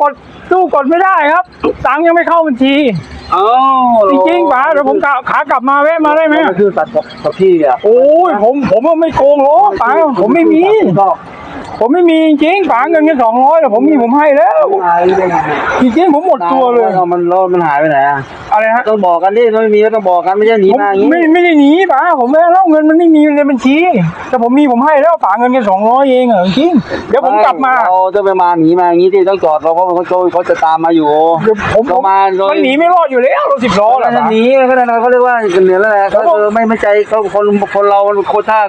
กดสู้กดไม่ได้ครับตังค์ยังไม่เข้าบัญชีอ๋อจริงๆป๋าเดี๋ยวผมกะขากลับมาแวะมาได้ไหมมันคือตัดกับกับพี่อะโอ้ยผมผมว่าไม่โกงหรอกป๋าผมไม่มี ผมไม่มีจริงๆป๋าเงินแค่สองร้อยแต่ผมมีผมให้แล้วหายไปไหนจริงๆผมหมดตัวเลยมันแล้วมันหายไปไหนอะอะไรฮะต้องบอกกันดิถ้าไม่มีก็ต้องบอกกันไม่ใช่หนีผมมาอย่างนี้ไม่ไม่ได้หนีป๋าผมไม่เล่าเงินมันไม่มีในบัญชี แต่ผมมีผมให้แล้วป๋าเงินแค่สองร้อยเองเหรอจริงเดี๋ยวผมกลับมาเราจะไปมาหนีมาอย่างนี้ที่ต้องจอดเราเพราะเขาเขาเขาจะตามมาอยู่เดี๋ยวผมเรามาโดยมันหนีไม่รอดอยู่แล้วรถสิบล้อก็แหละจะป๋าหนีก็นั่นนะเขาเรียกว่าเหนือแล้วแหละก็คือไม่ไม่ใจเขาคนคนเราโคตรท่า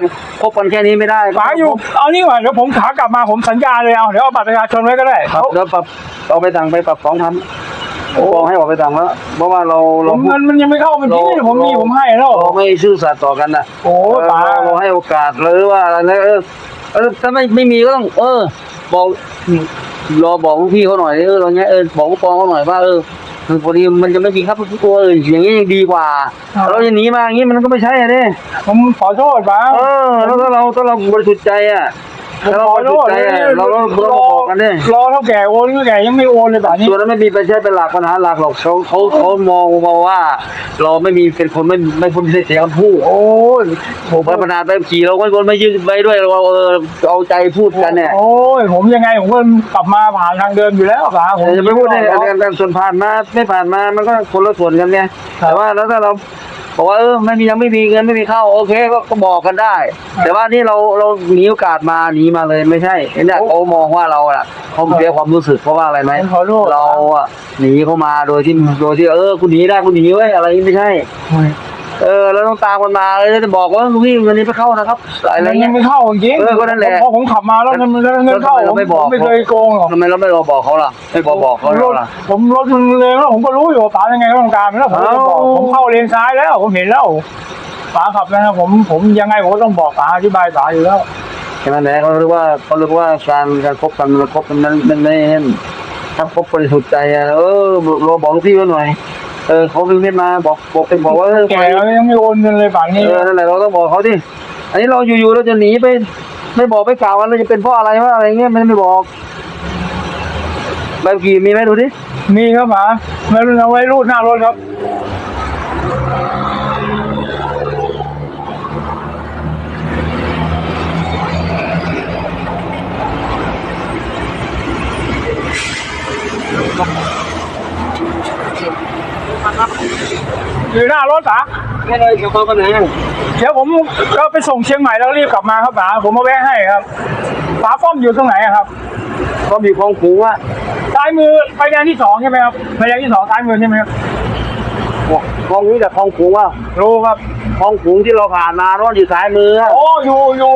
คบกันแค่นี้ไม่ได้ป๋าอยู่เอานี่ก่อนเดี๋ยวผมขากลับมาผมสัญญาเลยเอาเดี๋ยวเอาบัตรประชาชนไว้ก็ได้ครับแล้วปรับเอาไปตังค์ไปปรับสองพันบอกให้ออกไปตังค์แล้วเพราะว่าเราผเรามเงินมันยังไม่เข้าบัญชีเลยผมมีผมให้แล้ว เราไม่ซื่อสัตย์ต่อกันนะโอ้ยป๋าเออเราให้โอกาสหรือว่าอะไรนะเออเออถ้าไม่ไม่มีก็ต้อง เออ บอกรอบอกพี่เขาหน่อยเออเราเงี้ยเออบอกผู้ปองเขาหน่อยว่าเออคือพอดีมันจะไม่มีครับตัวอื่นอย่างนี้ยังดีกว่าเราจะหนีมาอย่างนี้มันก็ไม่ใช่อะเนี่ย ผมขอโทษป๋าเออแล้วถ้าเราถ้าเราบริสุทธิ์ใจอะผม ถ้าเราขบอริโทสุทษธิ์ใจอะเราเราเราบอกกันเนี่ยรอเท่าแก่โอนเท่าแก่ยังไม่โอนเลยป๋านี่ส่วนนั้นไม่มีไปใช้เป็นหลักปัญหาหลักหรอกเขาเขาเขามองมาว่า เราไม่มีเป็นคนไม่ไม่พูดไม่เสียคำพูดโอ้ยผมไปประธานไปขี่เราก็คนไม่ยืนไปด้วยเราเออเอาใจพูดกันเนี่ยโอ้ยผมยังไงผมก็กลับมาผ่านทางเดิมอยู่แล้วป๋าผมจะไม่พูดเนี่ยการการส่วนผ่านมาไม่ผ่านมามันก็คนละส่วนกันไงแต่ว่าแล้วถ้าเรา บอกว่าเออไม่มียังไม่มีเงินไม่มีเข้าโอเคก็ก็บอกกันได้ แต่ว่านี่เราเราหนีโอกาสมาหนีมาเลยไม่ใช่เนี่ยเขามองว่าเราอะเขาเสียความรู้สึกเพราะว่าอะไรไหมผมขอโทษเราอะหนีเข้ามาโดยที่โดยที่เออคุณหนีได้คุณหนีไว้ยอะไรนี่ไม่ใช่ เออเราต้องตามกันมาเลยจะบอกว่าพี่เงินนี้ไปเข้านะครับอะไรเงินเงี้ยัยงไม่เข้าจริงเออก็นั่นแหละพอผมขับมาแล้วเงินมันเงินเข้าแล้วทำไมเราไม่บอกผมไม่เคยโกงหรอกทำไมเราไม่รอบอกเขาล่ะไม่บอกบอกเขารถล่ะผมรถมันเลยแล้วผมก็รู้อยู่ว่าป๋ายังไงก็ต้องการแล้วผมก็บอกเอ้าผมเข้าเลนซ้ายแล้วผมเห็นแล้วป๋าขับนะครับผมผมยังไงผมก็ต้องบอกป๋าอธิบายป๋าอยู่แล้วแค่นั้นแหละเขาเรียกว่าเขาเรียกว่าการการคบกันมันคบกันมันมันไม่เห็นถ้าคบบริสุทธิ์ใจอะเออเราบอกลูกพี่เขาหน่อย เออเขาเป็นเม็ดมาบอกบอกเป็นบอกว่าเออแกแล้วยังไม่โอนเงินเลยป่านนี้เออนั่นแหละเราต้องบอกเขาที่อันนี้เราอยู่ๆเราจะหนีไป ไม่บอกไม่กล่าวกันเราจะเป็นเพราะอะไรว่าอะไรเงี้ยไม่ไม่บอกใบขับขี่มีไหมดูดิมีครับป๋าไม่รู้เอาไว้รูดหน้ารถครับ อยู่หน้ารถป๋าไม่เลยเกี่ยวกับปัญหาเดี๋ยวผมก็ไปส่งเชียงใหม่แล้วรีบกลับมาครับป๋าผมมาแวะให้ครับป๋าป้อมอยู่ตรงไหนอะครับก็มีของผูว่าซ้ายมือไฟแดงที่สองใช่ไหมครับไฟแดงที่สองซ้ายมือใช่ไหมครับของนี้แต่ของผูว่ารู้ครับของผูที่เราผ่านมาโน่นอยู่ซ้ายมืออะโอ้อยู่อยู่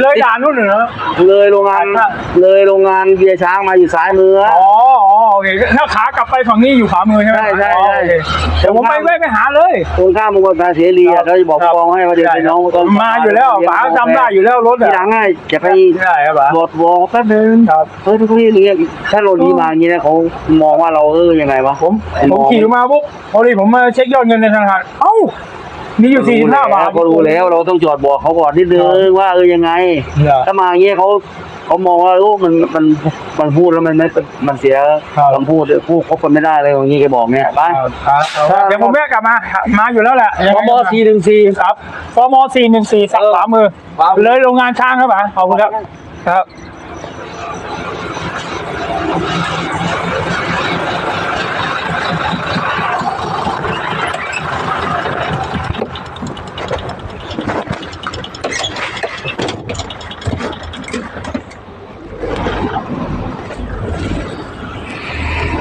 เลยด่านนู่นเหรอเลยโรงงานครับเลยโรงงานเบียร์ช้างมาอยู่ซ้ายมืออะอ๋ออ๋อ โอเคถ้าขากลับไปฝั่งนี้อยู่ขวามือใช่ไหมใช่ใช่อ๋อใช่ โอเคเดี๋ยวผมไปแวะไปหาเลย ตรงข้ามมงคลตาเสรีอะเขาจะบอกครับ กองให้ว่าเดี๋ยวเป็นน้องตอนมาอยู่แล้วป๋าจำได้อยู่แล้วรถทีอะหลังอะจะไปได้ครับป๋าบดวอแป๊บนึงครับ เฮ้ยทุกที่เรียกถ้าเราดีมาอย่างนี้นะเขามองว่าเราเออยังไงวะผมผมขี่มาปุ๊บพอดีผมมาเช็คยอดเงินในธนาคารเอ้ามีอยู่สี่สิบห้าบาท ก็รู้แล้วเราต้องจอดบอกเขาก่อนนิดนึงว่าเออยังไง เหรอ ถ้ามาอย่างเงี้ยเขา เขามองว่าโอ้มันมันมันพูดแล้วมันไม่มันเสียครับคำพูดพูดคบกันไม่ได้เลยอย่างงี้แกบอกเนี่ยไปครับเดี๋ยวผมแวะกลับมามาอยู่แล้วแหละพมสี่หนึ่งสี่ครับฟมสี่หนึ่งสี่สักเออขวามือขวามือเลยโรงงานช้างครับป๋าขอบคุณครับครับ